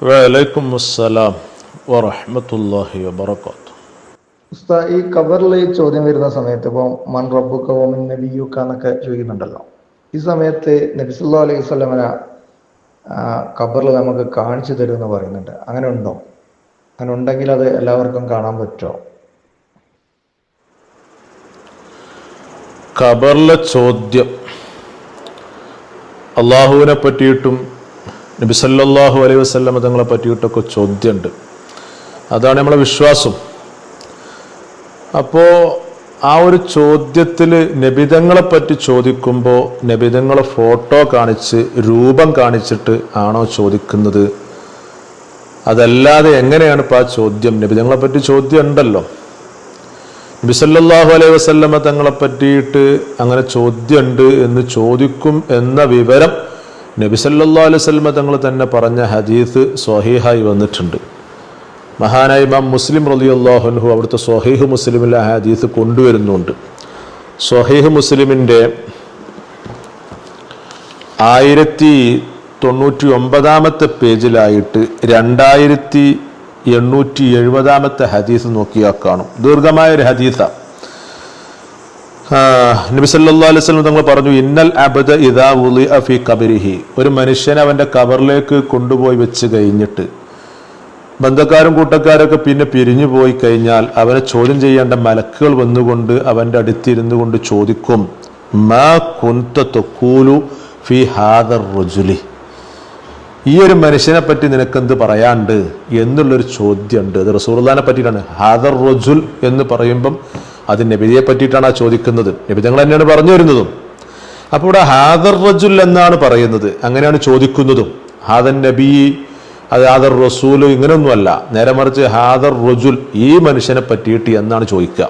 വലൈക്കും അസ്സലാം വറഹമത്തല്ലാഹി വബർക്കാത്തു ഉസ്താ ഈ കബറിലെ ചോദ്യം വരുന്ന സമയത്ത് ഇപ്പോൾ മൺ റബ്ബുക്ക ഓമിൻ നബിയുക്ക എന്നൊക്കെ ചോദിക്കുന്നുണ്ടല്ലോ. ഈ സമയത്ത് നബി സല്ലല്ലാഹു അലൈഹി സ്വലമന കബറിൽ നമുക്ക് കാണിച്ചു തരും എന്ന് പറയുന്നുണ്ട്. അങ്ങനെ ഉണ്ടോ? അങ്ങനെ ഉണ്ടെങ്കിൽ അത് എല്ലാവർക്കും കാണാൻ പറ്റുമോ? കബറിലെ ചോദ്യം അള്ളാഹുവിനെ പറ്റിയിട്ടും നബി സല്ലാഹു അലൈഹി വസല്ലമ തങ്ങളെ പറ്റിയിട്ടൊക്കെ ചോദ്യമുണ്ട്. അതാണ് നമ്മളെ വിശ്വാസം. അപ്പോൾ ആ ഒരു ചോദ്യത്തിൽ നബിതങ്ങളെ പറ്റി ചോദിക്കുമ്പോൾ നബിതങ്ങളെ ഫോട്ടോ കാണിച്ച് രൂപം കാണിച്ചിട്ട് ആണോ ചോദിക്കുന്നത്? അതല്ലാതെ എങ്ങനെയാണ് ഇപ്പോൾ ആ ചോദ്യം? നബിതങ്ങളെ പറ്റി ചോദ്യം ഉണ്ടല്ലോ നബിസല്ലാഹു അലൈഹി വസല്ലമ തങ്ങളെ പറ്റിയിട്ട് അങ്ങനെ ചോദ്യമുണ്ട് എന്ന് ചോദിക്കും എന്ന വിവരം നബിസല്ലാ അലൈഹി വസല്ലമ തങ്ങൾ തന്നെ പറഞ്ഞ ഹദീസ് സ്വഹീഹായി വന്നിട്ടുണ്ട്. മഹാനായ ഇമാം മുസ്ലിം റലിയല്ലാഹുൻഹു അവിടുത്തെ സ്വഹീഹ് മുസ്ലിമിലെ ഹദീസ് കൊണ്ടുവരുന്നുണ്ട്. സ്വഹീഹ് മുസ്ലിമിന്റെ ആയിരത്തി തൊണ്ണൂറ്റി ഒമ്പതാമത്തെ പേജിലായിട്ട് രണ്ടായിരത്തി എണ്ണൂറ്റി എഴുപതാമത്തെ ഹദീസ് നോക്കിയാൽ കാണും. ദീർഘമായ ഒരു ഹദീസ നബി സല്ലല്ലാഹു അലൈഹി തങ്ങൾ പറഞ്ഞു ഇന്നൽ അബദ് ഇദാ ഉളിഅ ഫി ഖബരിഹി. ഒരു മനുഷ്യൻ അവന്റെ കബറിലേക്ക് കൊണ്ടുപോയി വെച്ച് കഴിഞ്ഞിട്ട് ബന്ധക്കാരും കൂട്ടക്കാരൊക്കെ പിന്നെ പിരിഞ്ഞു പോയി കഴിഞ്ഞാൽ അവനെ ചോദ്യം ചെയ്യേണ്ട മലക്കുകൾ വന്നുകൊണ്ട് അവന്റെ അടുത്തിരുന്നു കൊണ്ട് ചോദിക്കും മാ കുന്ത ഫി ഹാദർ റുജുലി? ഈ ഒരു മനുഷ്യനെ പറ്റി നിനക്കെന്ത് പറയാണ്ട് എന്നുള്ളൊരു ചോദ്യമുണ്ട്. അത് റസൂർദാനെ പറ്റിയിട്ടാണ്. ഹാദർ റജുൽ എന്ന് പറയുമ്പം അത് നബിയെ പറ്റിയിട്ടാണ് ആ ചോദിക്കുന്നത്. നബി തങ്ങൾ തന്നെയാണ് പറഞ്ഞു വരുന്നതും. അപ്പോൾ ഇവിടെ ഹാദർ റജുൽ എന്നാണ് പറയുന്നത്. അങ്ങനെയാണ് ചോദിക്കുന്നതും. ഹാദൻ നബി അത് ഹാദർ റസൂൽ ഇങ്ങനെയൊന്നുമല്ല. നേരെ മറിച്ച് ഹാദർ റജുൽ ഈ മനുഷ്യനെ പറ്റിയിട്ട് എന്നാണ് ചോദിക്കുക.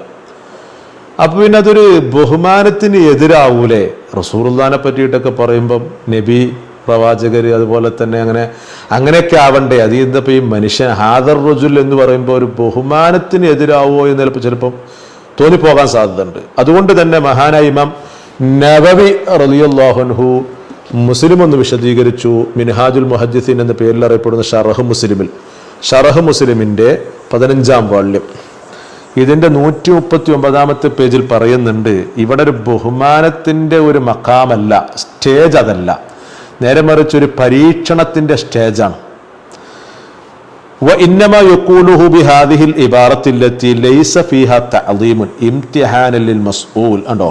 അപ്പോൾ പിന്നെ അതൊരു ബഹുമാനത്തിന് എതിരാവൂലേ? റസൂർദാനെ പറ്റിയിട്ടൊക്കെ പറയുമ്പം നബി പ്രവാചകർ അതുപോലെ തന്നെ അങ്ങനെ അങ്ങനെയൊക്കെ ആവണ്ടേ? അത് ഇന്നിപ്പോൾ ഈ മനുഷ്യൻ ഹാദർ റജുൽ എന്ന് പറയുമ്പോൾ ഒരു ബഹുമാനത്തിന് എതിരാവോ എന്ന് ചിലപ്പോൾ ചിലപ്പം തോന്നിപ്പോകാൻ സാധ്യതയുണ്ട്. അതുകൊണ്ട് തന്നെ മഹാനായ ഇമാം നബവി റലിയുല്ലാഹുൻഹു മുസ്ലിം ഒന്ന് വിശദീകരിച്ചു. മിൻഹാജുൽ മുഹദ്ദിസീൻ എന്ന പേരിൽ അറിയപ്പെടുന്ന ഷറഹ് മുസ്ലിമിൽ. ഷറഹ് മുസ്ലിമിന്റെ പതിനഞ്ചാം വാള്യം. ഇതിന്റെ നൂറ്റി മുപ്പത്തി ഒമ്പതാമത്തെ പേജിൽ പറയുന്നുണ്ട് ഇവിടെ ഒരു ബഹുമാനത്തിന്റെ ഒരു മക്കാമല്ല സ്റ്റേജ് അതല്ല. നേരെ മറിച്ച് ഒരു പരീക്ഷണത്തിന്റെ സ്റ്റേജാണ്. وإنما يقوله بهذه العبارة التي ليس فيها تعظيم امتحان للمسؤول ഉണ്ടോ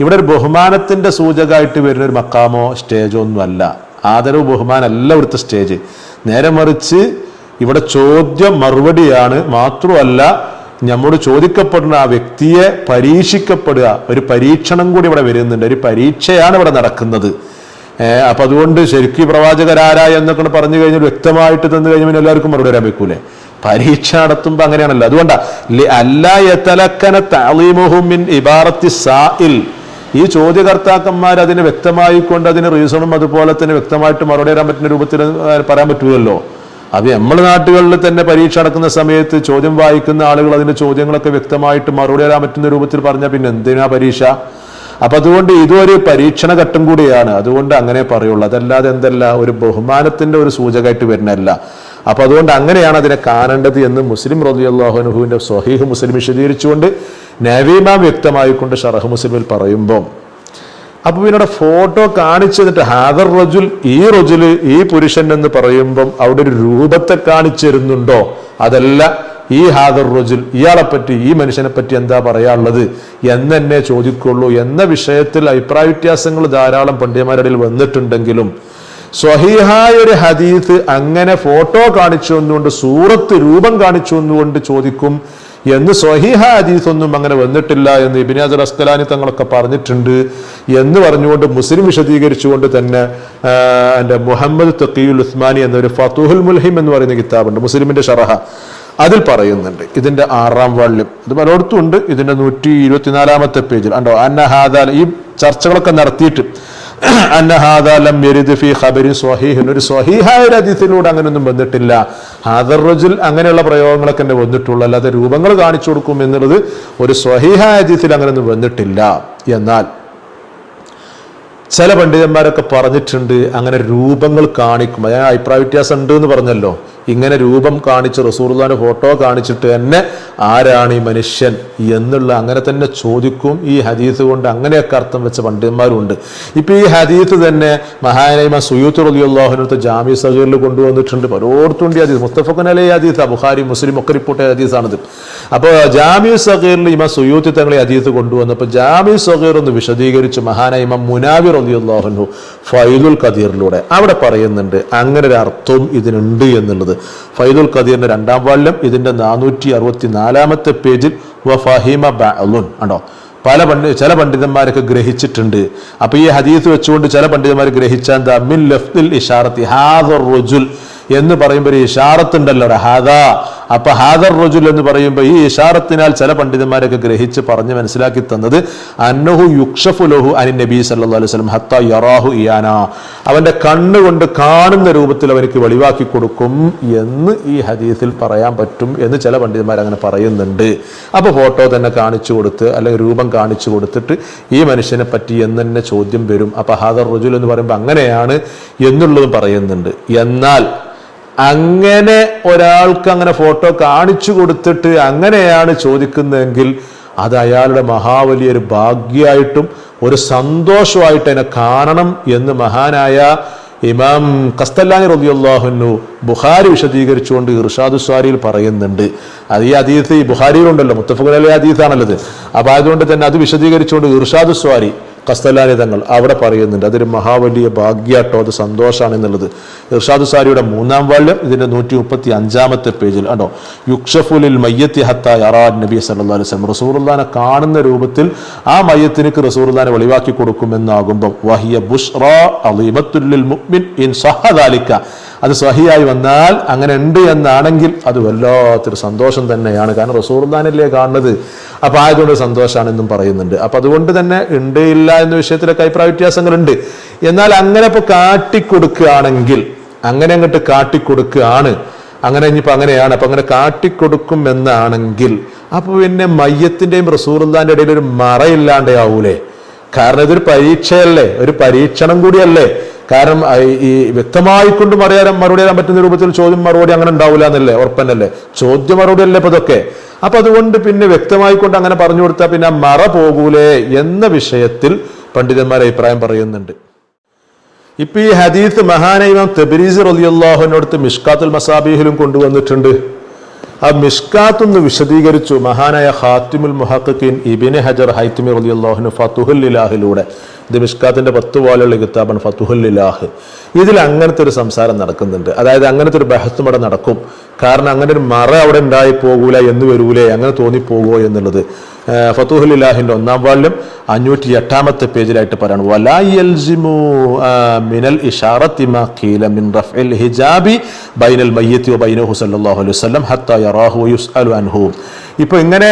ഇവിടെ ഒരു ബഹുമാനത്തിന്റെ സൂചകമായിട്ട് വരുന്ന ഒരു മക്കാമോ സ്റ്റേജോ ഒന്നും അല്ല ആദരവ് ബഹുമാനമല്ല ഇവിടുത്തെ സ്റ്റേജ് നേരെ മറിച്ച് ഇവിടെ ചോദ്യം മറുപടിയാണ് മാത്രമല്ല നമ്മോട് ചോദിക്കപ്പെടുന്ന ആ വ്യക്തിയെ പരീക്ഷിക്കപ്പെടുക ഒരു പരീക്ഷണം കൂടി ഇവിടെ വരുന്നുണ്ട് ഒരു പരീക്ഷയാണ് ഇവിടെ നടക്കുന്നത് ഏഹ് അപ്പൊ അതുകൊണ്ട് ശരിക്കും പ്രവാചകരാരായ പ്രവാചകരാരാ എന്നൊക്കെ പറഞ്ഞു കഴിഞ്ഞാൽ വ്യക്തമായിട്ട് തന്നു കഴിഞ്ഞാൽ പിന്നെ എല്ലാവർക്കും മറുപടി വരാൻ വെക്കൂലേ പരീക്ഷ നടത്തുമ്പോ അങ്ങനെയാണല്ലോ. അതുകൊണ്ടാ ഇബാറത്തി ഈ ചോദ്യകർത്താക്കന്മാർ അതിനെ വ്യക്തമായിക്കൊണ്ട് അതിന് റീസണും അതുപോലെ തന്നെ വ്യക്തമായിട്ട് മറുപടി തരാൻ പറ്റുന്ന രൂപത്തിൽ പറയാൻ പറ്റുമല്ലോ അത് നമ്മുടെ നാട്ടുകളിൽ തന്നെ പരീക്ഷ നടക്കുന്ന സമയത്ത് ചോദ്യം വായിക്കുന്ന ആളുകൾ അതിന്റെ ചോദ്യങ്ങളൊക്കെ വ്യക്തമായിട്ട് മറുപടി തരാൻ പറ്റുന്ന രൂപത്തിൽ പറഞ്ഞാൽ പിന്നെ എന്തിനാ പരീക്ഷ? അപ്പൊ അതുകൊണ്ട് ഇതൊരു പരീക്ഷണ ഘട്ടം കൂടിയാണ്. അതുകൊണ്ട് അങ്ങനെ പറയുള്ളൂ. അതല്ലാതെ എന്തല്ല? ഒരു ബഹുമാനത്തിന്റെ ഒരു സൂചകമായിട്ട് വരുന്നതല്ല. അപ്പൊ അതുകൊണ്ട് അങ്ങനെയാണ് അതിനെ കാണേണ്ടത് എന്ന് മുസ്ലിം റബിഅള്ളാഹുനുഹുവിന്റെ സ്വഹീഹ് മുസ്ലിം വിശദീകരിച്ചുകൊണ്ട് നവീമാം വ്യക്തമായിക്കൊണ്ട് ഷറഹ് മുസ്ലിമിൽ പറയുമ്പോൾ അപ്പൊ പിന്നെ ഫോട്ടോ കാണിച്ചു തന്നിട്ട് ഹാദർ റജുൽ ഈ റജുൽ ഈ പുരുഷൻ എന്ന് പറയുമ്പം അവിടെ ഒരു രൂപത്തെ കാണിച്ചിരുന്നുണ്ടോ അതല്ല ഈ ഹാദർ റജുൽ ഇയാളെ പറ്റി ഈ മനുഷ്യനെ പറ്റി എന്താ പറയാനുള്ളത് എന്നെ ചോദിക്കുള്ളൂ എന്ന വിഷയത്തിൽ അഭിപ്രായ വ്യത്യാസങ്ങൾ ധാരാളം പണ്ഡിതന്മാരുടെ വന്നിട്ടുണ്ടെങ്കിലും സ്വഹീഹായ ഒരു ഹദീത്ത് അങ്ങനെ ഫോട്ടോ കാണിച്ചു എന്നുകൊണ്ട് സൂറത്ത് രൂപം കാണിച്ചു എന്നുകൊണ്ട് ചോദിക്കും എന്ന് സ്വഹീഹ ഹദീസ് ഒന്നും അങ്ങനെ വന്നിട്ടില്ല എന്ന് ഇബിനാജർ അസ്കലാനി തങ്ങളൊക്കെ പറഞ്ഞിട്ടുണ്ട് എന്ന് പറഞ്ഞുകൊണ്ട് മുസ്ലിം വിശദീകരിച്ചുകൊണ്ട് തന്നെ എന്റെ മുഹമ്മദ് തക്കീൽ ഉസ്മാനി എന്നൊരു ഫത്തുഹുൽ മുൽഹിം എന്ന് പറയുന്ന കിതാബുണ്ട് മുസ്ലിമിന്റെ ഷറഹ. അതിൽ പറയുന്നുണ്ട്. ഇതിന്റെ ആറാം വാള്യം ഇത് പലയിടത്തും ഉണ്ട്. ഇതിന്റെ നൂറ്റി ഇരുപത്തിനാലാമത്തെ പേജിൽ. ഉണ്ടോ അന്നഹാദാൽ ഈ ചർച്ചകളൊക്കെ നടത്തിയിട്ട് അന്നഹാദാലം ഫി ഖബരി ഒരു സ്വഹീഹായ അങ്ങനെയൊന്നും വന്നിട്ടില്ല. ഹാദർ റജുൽ അങ്ങനെയുള്ള പ്രയോഗങ്ങളൊക്കെ തന്നെ വന്നിട്ടുള്ളൂ. അല്ലാതെ രൂപങ്ങൾ കാണിച്ചു കൊടുക്കും എന്നുള്ളത് ഒരു സ്വഹീഹായ ഹദീസിൽ അങ്ങനെയൊന്നും വന്നിട്ടില്ല. എന്നാൽ ചില പണ്ഡിതന്മാരൊക്കെ പറഞ്ഞിട്ടുണ്ട് അങ്ങനെ രൂപങ്ങൾ കാണിക്കും. അതായത് അഭിപ്രായ വ്യത്യാസം ഉണ്ട് എന്ന് പറഞ്ഞല്ലോ. ഇങ്ങനെ രൂപം കാണിച്ച് റസൂർദാന്റെ ഫോട്ടോ കാണിച്ചിട്ട് തന്നെ ആരാണ് ഈ മനുഷ്യൻ എന്നുള്ള അങ്ങനെ തന്നെ ചോദിക്കും. ഈ ഹദീസ് കൊണ്ട് അങ്ങനെയൊക്കെ അർത്ഥം വെച്ച പണ്ഡിതന്മാരുണ്ട്. ഇപ്പൊ ഈ ഹദീസ് തന്നെ മഹാനൈമ സുയൂത്ത് റലിയുള്ളാഹുനടുത്ത് ജാമി സഹീറിൽ കൊണ്ടുവന്നിട്ടുണ്ട്. പലയിടത്തും ഈ ഹദീസ്. മുസ്തഫഖൻ അലി ഹദീസ് ബുഹാരി മുസ്ലിം ഒക്കെ റിപ്പോർട്ട് ചെയ്ത ഹദീസാണിത്. അപ്പോൾ ജാമി സഹീറിൽ ഇമ സുയൂത്തി തങ്ങളെ ഹദീസ് കൊണ്ടുവന്നപ്പോൾ ജാമി സഹീർ ഒന്ന് വിശദീകരിച്ച് മഹാനൈമ മുനാവി മുനാവിർ റലിയുള്ളാഹുനു ഫൈദുൽ ഖദീറിലൂടെ അവിടെ പറയുന്നുണ്ട്. അങ്ങനെ ഒരു അർത്ഥവും ഇതിനുണ്ട് എന്നുള്ളത്. ഫൈദുൽ ഖദീറിന്റെ രണ്ടാം വാള്യം ഇതിന്റെ നാനൂറ്റി അറുപത്തി നാലാമത്തെ പേജിൽ ബഅലുൻ ഉണ്ടോ പല പണ്ഡി ചില പണ്ഡിതന്മാരൊക്കെ ഗ്രഹിച്ചിട്ടുണ്ട്. അപ്പൊ ഈ ഹദീസ് വെച്ചുകൊണ്ട് ചില പണ്ഡിതന്മാർ ഗ്രഹിച്ച എന്താ? മിൻ ലഫ്തിൽ ഇഷാറത്തി ഹാദർ റുജുൽ എന്ന് പറയുമ്പോൾ ഒരു ഇഷാറത്ത് ഉണ്ടല്ലോ ഹാദ. അപ്പൊ ഹാദർ റജുൽ എന്ന് പറയുമ്പോൾ ഈ ഇഷാറത്തിനാൽ ചില പണ്ഡിതന്മാരൊക്കെ ഗ്രഹിച്ച് പറഞ്ഞ് മനസ്സിലാക്കി തന്നത് അന്നഹു യുക്ഷഫു ലഹു അനി നബി സല്ലു അലൈഹി ഹത്ത യറാഹു ഇയാന. അവന്റെ കണ്ണുകൊണ്ട് കാണുന്ന രൂപത്തിൽ അവനക്ക് വെളിവാക്കി കൊടുക്കും എന്ന് ഈ ഹദീസിൽ പറയാൻ പറ്റും എന്ന് ചില പണ്ഡിതന്മാർ അങ്ങനെ പറയുന്നുണ്ട്. അപ്പൊ ഫോട്ടോ തന്നെ കാണിച്ചു കൊടുത്ത് അല്ലെങ്കിൽ രൂപം കാണിച്ചു കൊടുത്തിട്ട് ഈ മനുഷ്യനെ പറ്റി എന്ന് തന്നെ ചോദ്യം വരും. അപ്പൊ ഹാദർ റജുൽ എന്ന് പറയുമ്പോൾ അങ്ങനെയാണ് എന്നുള്ളതും പറയുന്നുണ്ട്. എന്നാൽ അങ്ങനെ ഒരാൾക്ക് അങ്ങനെ ഫോട്ടോ കാണിച്ചു കൊടുത്തിട്ട് അങ്ങനെയാണ് ചോദിക്കുന്നതെങ്കിൽ അത് അയാളുടെ മഹാവലിയൊരു ഭാഗ്യമായിട്ടും ഒരു സന്തോഷമായിട്ട് അതിനെ കാണണം എന്ന് മഹാനായ ഇമാം കസ്തല്ലാനി റബിയുള്ളാഹുനു ബുഹാരി വിശദീകരിച്ചുകൊണ്ട് ഇർഷാദ് സ്വാരിയിൽ പറയുന്നുണ്ട്. അത് ഈ അതീത്ത് ഈ ബുഹാരിയിലുണ്ടല്ലോ മുത്തഫുഖലി അതീത്താണല്ലത് അപ്പൊ അതുകൊണ്ട് തന്നെ അത് വിശദീകരിച്ചുകൊണ്ട് ഇർഷാദ് സ്വാരി കസ്തലാനി തങ്ങൾ അവിടെ പറയുന്നുണ്ട്. അതൊരു മഹാവലിയ ഭാഗ്യാട്ടോ അത് സന്തോഷമാണ് എന്നുള്ളത്. ഇർഷാദ് സാരിയുടെ മൂന്നാം വാള്യം ഇതിന്റെ നൂറ്റി മുപ്പത്തി അഞ്ചാമത്തെ പേജിൽ ആണോ യുക്ഷഫുലിൽ മയ്യത്തി ഹത്തായ യറാൻ നബി അലൈഹി വസല്ലം. റസൂറുല്ലാനെ കാണുന്ന രൂപത്തിൽ ആ മയ്യത്തിനക്ക് റസൂറുല്ലാനെ വെളിവാക്കി കൊടുക്കുമെന്നാകുമ്പം വഹിയ ബുഷ്റ അലീമത്തുല്ലിൽ മുഅ്മിൻ ഇൻ സഹദാലിക്ക അത് സഹിയായി വന്നാൽ അങ്ങനെ ഉണ്ട് എന്നാണെങ്കിൽ അത് വല്ലാത്തൊരു സന്തോഷം തന്നെയാണ്. കാരണം റസൂർദാനല്ലേ കാണുന്നത് അപ്പൊ ആയതുകൊണ്ട് സന്തോഷമാണെന്നും പറയുന്നുണ്ട്. അപ്പൊ അതുകൊണ്ട് തന്നെ ഉണ്ട് ഇല്ല എന്ന വിഷയത്തിലൊക്കെ അഭിപ്രായ വ്യത്യാസങ്ങളുണ്ട്. എന്നാൽ അങ്ങനെ ഇപ്പൊ കാട്ടിക്കൊടുക്കുകയാണെങ്കിൽ അങ്ങനെ അങ്ങോട്ട് കാട്ടിക്കൊടുക്കുകയാണ്. അങ്ങനെ ഇനിയിപ്പോ അങ്ങനെയാണ്. അപ്പൊ അങ്ങനെ കാട്ടിക്കൊടുക്കും എന്നാണെങ്കിൽ അപ്പോൾ പിന്നെ മയ്യത്തിന്റെയും റസൂർദാന്റെ ഇടയിൽ ഒരു മറയില്ലാണ്ടാവൂലേ? കാരണം ഇതൊരു പരീക്ഷയല്ലേ? ഒരു പരീക്ഷണം കൂടിയല്ലേ? കാരണം ഈ ഈ വ്യക്തമായിക്കൊണ്ട് മറിയാൻ മറുപടി തരാൻ പറ്റുന്ന രൂപത്തിൽ ചോദ്യം മറുപടി അങ്ങനെ ഉണ്ടാവില്ല എന്നല്ലേ? ഉറപ്പന്നല്ലേ? ചോദ്യ മറുപടി അല്ലേ ഇപ്പൊ ഇതൊക്കെ? അപ്പൊ അതുകൊണ്ട് പിന്നെ വ്യക്തമായിക്കൊണ്ട് അങ്ങനെ പറഞ്ഞു കൊടുത്താൽ പിന്നെ മറ പോകൂലേ എന്ന വിഷയത്തിൽ പണ്ഡിതന്മാർ അഭിപ്രായം പറയുന്നുണ്ട്. ഇപ്പൊ ഈ ഹദീത്ത് മഹാനൈമം തെബരീസ് റലിയല്ലാഹുവിനടുത്ത് മിഷ്കാത്തുൽ മസാബിഹിലും കൊണ്ടുവന്നിട്ടുണ്ട്. ആ മിഷ്കാത്ത് ഒന്ന് വിശദീകരിച്ചു. മഹാനായ ഹാത്തിമുൽ മുഹഖീൻ ഇബിന് ഹജർ ഹൈത്തിമി അലി ഫതുഹുൽ ഇലാഹിലൂടെ ഇത് മിഷ്കാത്തിന്റെ പത്ത് പോലുള്ള കിതാബാണ് ഫതുഹുൽ ഇലാഹ് ഇതിൽ അങ്ങനത്തെ ഒരു സംസാരം നടക്കുന്നുണ്ട്. അതായത് അങ്ങനത്തെ ഒരു ബഹത്തും അവിടെ നടക്കും. കാരണം അങ്ങനെ ഒരു മറ അവിടെ ഉണ്ടായി പോകൂല എന്ന് വരൂലേ അങ്ങനെ തോന്നിപ്പോകുമോ എന്നുള്ളത്. ഫതുഹുൽ ഇലാഹിന്റെ ഒന്നാം വാള്യം അഞ്ഞൂറ്റി എട്ടാമത്തെ പേജിലായിട്ട് പറയാണ്. വലാ യൽസിമു മിനൽ ഇഷാറത്തി മാ ഖീല മിൻ റഫ്ഇൽ ഹിജാബി ബൈനൽ മയ്യത്തി വബൈനഹു സല്ലല്ലാഹു അലൈഹി വസല്ലം ഹത്താ യറാഹു വയുസ്അലു അൻഹു. ഇപ്പൊ ഇങ്ങനെ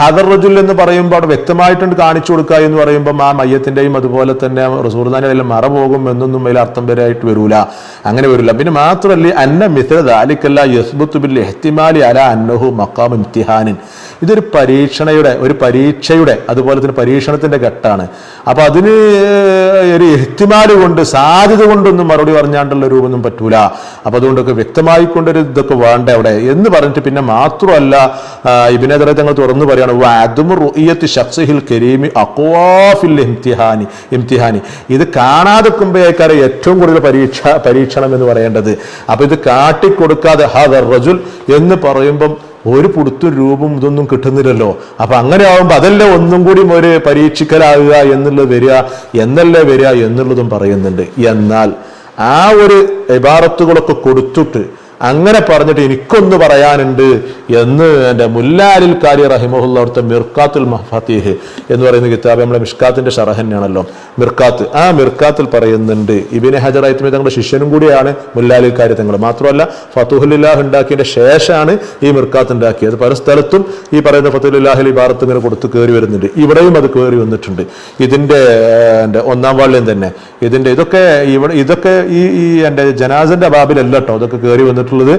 ഹദർ റജുൽ എന്ന് പറയുമ്പോൾ അവിടെ വ്യക്തമായിട്ടുണ്ട് കാണിച്ചു കൊടുക്കുക എന്ന് പറയുമ്പോൾ ആ മയ്യത്തിന്റെയും അതുപോലെ തന്നെ റസൂർദാന്റെ എല്ലാം മറ പോകും എന്നൊന്നും അതിൽ അർത്ഥം വരായിട്ട് വരൂല. അങ്ങനെ വരില്ല പിന്നെ മാത്രമല്ല അന്ന മിഥ ദാലിക്കല്ല യസ്ബുത്ത് ബിൽ ഇഹ്തിമാലി അല അന്നഹു മക്കാം ഇംതിഹാനിൻ. ഇതൊരു പരീക്ഷണയുടെ ഒരു പരീക്ഷയുടെ അതുപോലെ തന്നെ പരീക്ഷണത്തിന്റെ ഘട്ടമാണ് അപ്പോൾ അതിന് ഒരു ഇഹ്തിമാൽ കൊണ്ട് സാധ്യത കൊണ്ടൊന്നും മറുപടി പറഞ്ഞാണ്ടുള്ള രൂപമൊന്നും പറ്റൂല. അപ്പോൾ അതുകൊണ്ടൊക്കെ വ്യക്തമായി കൊണ്ടൊരു ഇതൊക്കെ വേണ്ട അവിടെ? എന്ന് പറഞ്ഞിട്ട് പിന്നെ മാത്രമല്ല ഇബിനെതിരെ തങ്ങൾ തുറന്നു പറയാണ് അതും റുഇയത്ത് ഷഖ്സിഹിൽ കരീമി അക്വാഫിൽ ഇംതിഹാനി ഇംതിഹാനി. ഇത് കാണാതെക്കുമ്പോഴേക്കാരെ ഏറ്റവും കൂടുതൽ പരീക്ഷ പരീക്ഷണം എന്ന് പറയേണ്ടത്. അപ്പൊ ഇത് കാട്ടിക്കൊടുക്കാതെ ഹദർ റജുൽ എന്ന് പറയുമ്പം ഒരു പുടുത്തും രൂപം ഇതൊന്നും കിട്ടുന്നില്ലല്ലോ. അപ്പൊ അങ്ങനെ ആവുമ്പോ അതല്ലേ ഒന്നും കൂടി ഒരു പരീക്ഷിക്കലാകുക എന്നുള്ളത് വരിക എന്നല്ലേ വരിക എന്നുള്ളതും പറയുന്നുണ്ട്. എന്നാൽ ആ ഒരു ഇബാറത്തുകളൊക്കെ കൊടുത്തിട്ട് അങ്ങനെ പറഞ്ഞിട്ട് എനിക്കൊന്ന് പറയാനുണ്ട് എന്ന് എന്റെ മുല്ലാലിൽ കാരി റഹിമഹുല്ല അവിടുത്തെ മിർക്കാത്തുൽ മഫാത്തിഹ് എന്ന് പറയുന്ന കിതാബ് നമ്മളെ മിഷ്കാത്തിന്റെ ഷറഹ് തന്നെയാണല്ലോ. മിർക്കാത്ത് ആ മിർക്കാത്തിൽ പറയുന്നുണ്ട് ഇബിന് ഹജർ ഐത്മി തങ്ങളുടെ ശിഷ്യനും കൂടിയാണ് മുല്ലാലിൽ കാരി തങ്ങൾ. മാത്രമല്ല ഫത്തുഹുല്ലാഹ് ഉണ്ടാക്കിയതിന്റെ ശേഷമാണ് ഈ മിർക്കാത്ത് ഉണ്ടാക്കിയത്. പല സ്ഥലത്തും ഈ പറയുന്ന ഫത്തുല്ലാഹിൽ ഭാരത്ത് ഇങ്ങനെ കൊടുത്ത് കയറി വരുന്നുണ്ട്. ഇവിടെയും അത് കയറി വന്നിട്ടുണ്ട്. ഇതിന്റെ എന്റെ ഒന്നാം വാള്യം തന്നെ. ഇതിന്റെ ഇതൊക്കെ ഇവിടെ ഇതൊക്കെ ഈ ഈ എന്റെ ജനാസിന്റെ ബാബിലല്ല കേട്ടോ. അതൊക്കെ കയറി വന്നിട്ടുള്ളത്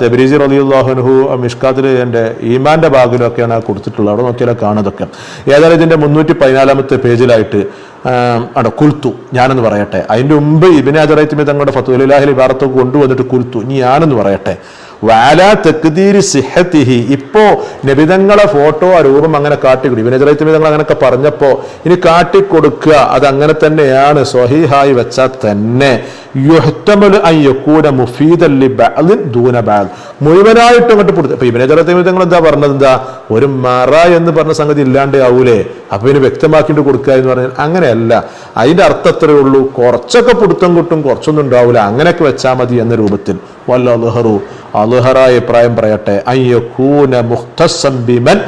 തെബരീജി റലിയുല്ലാഹുനഹു മിഷ്കാത്തിൽ എന്റെ ഈമാന്റെ ബാഗിലൊക്കെയാണ് കൊടുത്തിട്ടുള്ളത്. അവിടെ നോക്കിയാൽ കാണതൊക്കെ ഏതായാലും ഇതിന്റെ മുന്നൂറ്റി പതിനാലാമത്തെ പേജിലായിട്ട് അവിടെ കുൽത്തു ഞാനെന്ന് പറയട്ടെ. അതിന്റെ മുമ്പ് ഇബിനെ അജറൈത്തിമി തങ്ങളുടെ ഫത്തുലാഹിൽ ഭാരത്തൊക്കെ കൊണ്ടുവന്നിട്ട് കുൽത്തു ഇനി ഞാനെന്ന് പറയട്ടെ. വാല തെക്കുതീരി സിഹത്തിഹി. ഇപ്പോ നബിതങ്ങളെ ഫോട്ടോ ആ രൂപം അങ്ങനെ കാട്ടിക്കൊടുക്കും. ഇബിനെ അജറൈത്തിമി തങ്ങൾ അങ്ങനെയൊക്കെ പറഞ്ഞപ്പോ ഇനി കാട്ടിക്കൊടുക്കുക അത് അങ്ങനെ തന്നെയാണ്. സ്വഹീഹായി വെച്ചാൽ തന്നെ. യുഹ്തമലു അൻ യകൂന മുഫീദൻ ലി ദൂന മുഴുവനായിട്ടും അങ്ങോട്ട് കൊടുത്തു ഇപ്പൊ ഇബിനെ അജറൈത്തിമി തങ്ങൾ എന്താ പറഞ്ഞത്? എന്താ? ഒരു മറ എന്ന് പറഞ്ഞ സംഗതി ഇല്ലാണ്ട് ആവൂലേ? അപ്പൊ ഇനി വ്യക്തമാക്കിട്ട് കൊടുക്കുക എന്ന് പറഞ്ഞാൽ അങ്ങനെയല്ല. അതിന്റെ അർത്ഥം അത്രയേ ഉള്ളൂ. കുറച്ചൊക്കെ പിടുത്തം കിട്ടും കുറച്ചൊന്നും ഉണ്ടാവില്ല അങ്ങനെയൊക്കെ വെച്ചാൽ മതി എന്ന രൂപത്തിൽ. വല്ല അലുഹറു അലുഹറായ പ്രായം പറയട്ടെ. അയ്യൂന മുഖ്തസം ബിമൻ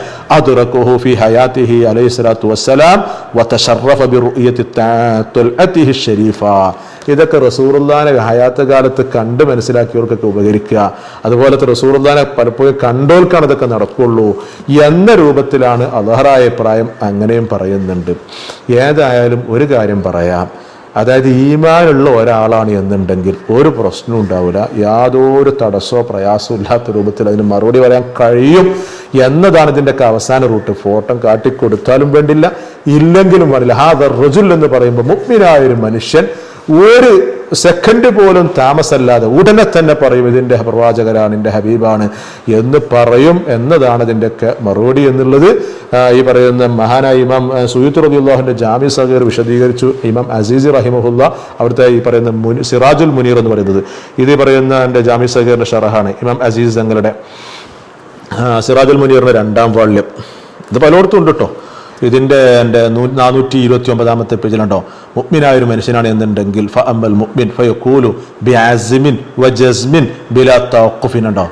ഇതൊക്കെ റസൂറുല്ലാനെ ഹയാത്ത കാലത്ത് കണ്ട് മനസ്സിലാക്കിയവർക്കൊക്കെ ഉപകരിക്കുക. അതുപോലത്തെ റസൂറുല്ലാനെ പലപ്പോഴും കണ്ടോൽക്കാണ് ഇതൊക്കെ നടക്കുള്ളൂ. എന്ന രൂപത്തിലാണ് അലഹറായ പ്രായം അങ്ങനെയും പറയുന്നുണ്ട്. ഏതായാലും ഒരു കാര്യം പറയാം. അതായത് ഈമാനുള്ള ഒരാളാണ് എന്നുണ്ടെങ്കിൽ ഒരു പ്രശ്നവും ഉണ്ടാവില്ല. യാതൊരു തടസ്സമോ പ്രയാസവും ഇല്ലാത്ത രൂപത്തിൽ അതിന് മറുപടി പറയാൻ കഴിയും എന്നതാണ് ഇതിന്റെയൊക്കെ അവസാന റൂട്ട്. ഫോട്ടോ കാട്ടിക്കൊടുത്താലും വേണ്ടില്ല ഇല്ലെങ്കിലും വേണ്ടില്ല ഹാ റജുൽ എന്ന് പറയുമ്പോൾ മുഗ്മിനായ ഒരു മനുഷ്യൻ ഒരു സെക്കൻഡ് പോലും താമസമല്ലാതെ ഉടനെ തന്നെ പറയും ഇതിന്റെ പ്രവാചകരാണ് എന്റെ ഹബീബാണ് എന്ന് പറയും എന്നതാണ് ഇതിന്റെയൊക്കെ മറുപടി എന്നുള്ളത്. ഈ പറയുന്ന മഹാനായ ഇമാം സുയൂത്ത് റബിള്ളാഹിന്റെ ജാമി സഹീർ വിശദീകരിച്ചു. ഇമാം അസീസി റഹിമഹുല്ല അവിടുത്തെ ഈ പറയുന്ന മുനി സിറാജുൽ മുനീർ എന്ന് പറയുന്നത്. ഇത് പറയുന്ന എന്റെ ജാമി സഹീറിന്റെ ഷറഹാണ്. ഇമാം അസീസ് തങ്ങളുടെ സിറാജുൽ മുനീറിന്റെ രണ്ടാം വാള്യം. ഇത് പലയിടത്തും ഉണ്ട് കേട്ടോ ഇതിന്റെ എന്റെ നാനൂറ്റി ഇരുപത്തി ഒമ്പതാമത്തെ പേജിലുണ്ടോ? മുഗ്മിനായ ഒരു മനുഷ്യനാണ് എന്നുണ്ടെങ്കിൽ ഫ അമ്മൽ മുഗ്മിൻ ഫയക്കൂലു ബി ആസിമിൻ ഉണ്ടോ?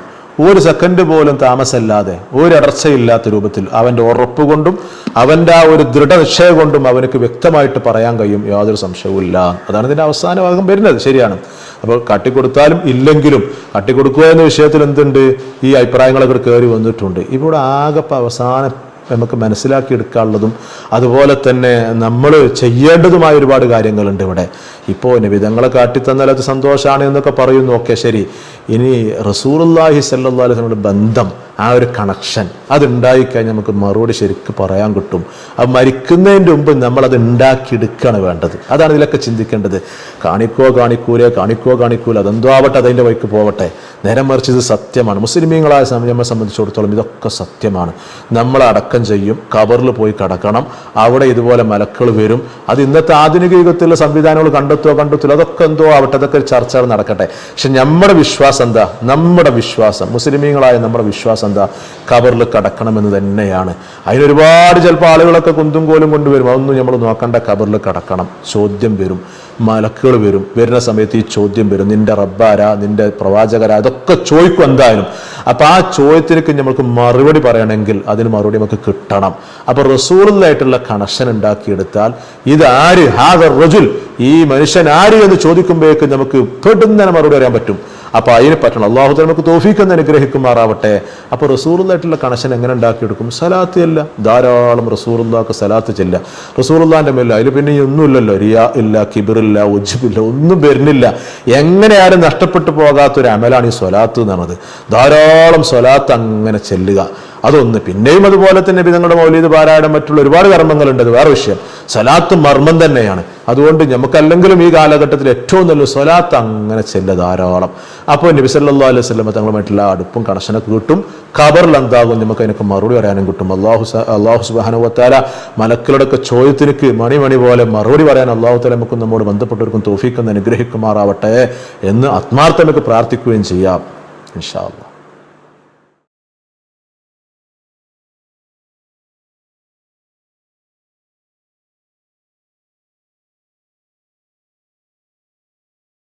ഒരു സെക്കൻഡ് പോലും താമസമില്ലാതെ ഒരു അടർച്ചയില്ലാത്ത രൂപത്തിൽ അവന്റെ ഉറപ്പ് കൊണ്ടും അവന്റെ ആ ഒരു ദൃഢനിശ്ചയം കൊണ്ടും അവനക്ക് വ്യക്തമായിട്ട് പറയാൻ കഴിയും. യാതൊരു സംശയവുമില്ല. അതാണ് ഇതിന്റെ അവസാന ഭാഗം വരുന്നത്. ശരിയാണ്. അപ്പോൾ കാട്ടിക്കൊടുത്താലും ഇല്ലെങ്കിലും കാട്ടിക്കൊടുക്കുക എന്ന വിഷയത്തിൽ എന്തുണ്ട്? ഈ അഭിപ്രായങ്ങളൊക്കെ കയറി വന്നിട്ടുണ്ട്. ഇവിടെ ആകെ അവസാനം നമുക്ക് മനസ്സിലാക്കിയെടുക്കാനുള്ളതും അതുപോലെ തന്നെ നമ്മൾ ചെയ്യേണ്ടതുമായ ഒരുപാട് കാര്യങ്ങളുണ്ട് ഇവിടെ. ഇപ്പോൾ നിബിധങ്ങളെ കാട്ടിത്തന്നാൽ അത് സന്തോഷമാണ് എന്നൊക്കെ പറയുന്നു. ഓക്കെ ശരി. ഇനി റസൂറുല്ലാഹി സല്ലാ അലൈഹിയുടെ ബന്ധം ആ ഒരു കണക്ഷൻ അതുണ്ടായിക്കഴിഞ്ഞാൽ നമുക്ക് മറുപടി ശരിക്ക് പറയാൻ കിട്ടും. അത് മരിക്കുന്നതിന്റെ മുമ്പ് നമ്മൾ അത് ഉണ്ടാക്കിയെടുക്കുകയാണ് വേണ്ടത്. അതാണ് ഇതിലൊക്കെ ചിന്തിക്കേണ്ടത്. കാണിക്കോ കാണിക്കൂലേ കാണിക്കോ കാണിക്കൂല. അതെന്തോ ആവട്ടെ അതിന്റെ വഴിക്ക് പോവട്ടെ. നേരം മറിച്ച് ഇത് സത്യമാണ്. മുസ്ലിമീങ്ങളായ സമയം നമ്മെ സംബന്ധിച്ചിടത്തോളം ഇതൊക്കെ സത്യമാണ്. നമ്മൾ അടക്കം ചെയ്യും. കവറിൽ പോയി കിടക്കണം. അവിടെ ഇതുപോലെ മലക്കൾ വരും. അത് ഇന്നത്തെ ആധുനിക യുഗത്തിലുള്ള സംവിധാനങ്ങൾ കണ്ടെത്തുക കണ്ടെത്തില്ല അതൊക്കെ എന്തോ ആവട്ടെ അതൊക്കെ ഒരു ചർച്ചകൾ നടക്കട്ടെ. പക്ഷെ നമ്മുടെ വിശ്വാസം എന്താ? നമ്മുടെ വിശ്വാസം. മുസ്ലിമീങ്ങളായ നമ്മുടെ വിശ്വാസം എന്താ കബറിൽ കടക്കണമെന്ന് തന്നെയാണ്. അതിനൊരുപാട് ചിലപ്പോൾ ആളുകളൊക്കെ കുന്തും കോലും കൊണ്ടുവരും. അതൊന്നും നമ്മൾ നോക്കേണ്ട കബറിൽ കടക്കണം. ചോദ്യം വരും. മലക്കുകൾ വരും. വരുന്ന സമയത്ത് ഈ ചോദ്യം വരും. നിന്റെ റബ്ബാരാ? നിന്റെ പ്രവാചകരാ? അതൊക്കെ ചോദിക്കും എന്തായാലും. അപ്പൊ ആ ചോദ്യത്തിലേക്ക് നമ്മൾക്ക് മറുപടി പറയണമെങ്കിൽ അതിന് മറുപടി നമുക്ക് കിട്ടണം. അപ്പൊ റസൂറിലായിട്ടുള്ള കണക്ഷൻ ഉണ്ടാക്കിയെടുത്താൽ ആര്? ഹാദർ റജുൽ. ഈ മനുഷ്യൻ ആര് എന്ന് ചോദിക്കുമ്പോഴേക്ക് നമുക്ക് പെട്ടെന്ന് മറുപടി പറയാൻ പറ്റും. അപ്പൊ അതിന് പറ്റണം. അള്ളാഹു നമുക്ക് തോഫിക്കുന്ന അനുഗ്രഹിക്കുമാറാവട്ടെ. അപ്പൊ റസൂറുള്ളായിട്ടുള്ള കണക്ഷൻ എങ്ങനെ ഉണ്ടാക്കിയെടുക്കും? സലാത്ത് അല്ല ധാരാളം റസൂറുള്ളാക്ക് സലാത്ത് ചെല്ല. റസൂറുള്ളാന്റെ മേല അതിൽ പിന്നെ ഒന്നുമില്ലല്ലോ റിയാ ഇല്ല കിബിറില്ല ഉജ്ജിബില്ല ഒന്നും വരുന്നില്ല. എങ്ങനെയാലും നഷ്ടപ്പെട്ടു പോകാത്തൊരു അമലാണ് ഈ സ്വലാത്ത് എന്നുള്ളത്. ധാരാളം സ്വലാത്ത് അങ്ങനെ ചെല്ലുക. അതൊന്ന് പിന്നെയും അതുപോലെ തന്നെ നിങ്ങളുടെ മൗലീദ് പാരായണം മറ്റുള്ള ഒരുപാട് കർമ്മങ്ങളുണ്ട്. അത് വേറെ വിഷയം. സലാത്ത് മർമ്മം തന്നെയാണ്. അതുകൊണ്ട് നമുക്കല്ലെങ്കിലും ഈ കാലഘട്ടത്തിൽ ഏറ്റവും നല്ല സ്വലാത്ത് അങ്ങനെ ചെല്ല ധാരാളം. അപ്പോൾ നബി അലൈഹി സ്വലമ തങ്ങളുമായിട്ടുള്ള അടുപ്പും കണക്ഷനൊക്കെ കിട്ടും. ഖബറിൽ എന്താകും നമുക്ക് അതിനൊക്കെ മറുപടി പറയാനും കിട്ടും. അള്ളാഹു അള്ളാഹു സുബാനുവത്താല മലക്കളുടെയൊക്കെ ചോദ്യത്തിനക്ക് മണിമണി മണി പോലെ മറുപടി പറയാൻ അള്ളാഹു താല നമുക്ക് നമ്മോട് ബന്ധപ്പെട്ടവർക്കും തോഫീക്കെന്ന് അനുഗ്രഹിക്കുമാറാവട്ടെ എന്ന് ആത്മാർത്ഥമൊക്കെ പ്രാർത്ഥിക്കുകയും ചെയ്യാം. ഇൻഷാ അള്ളാഹ്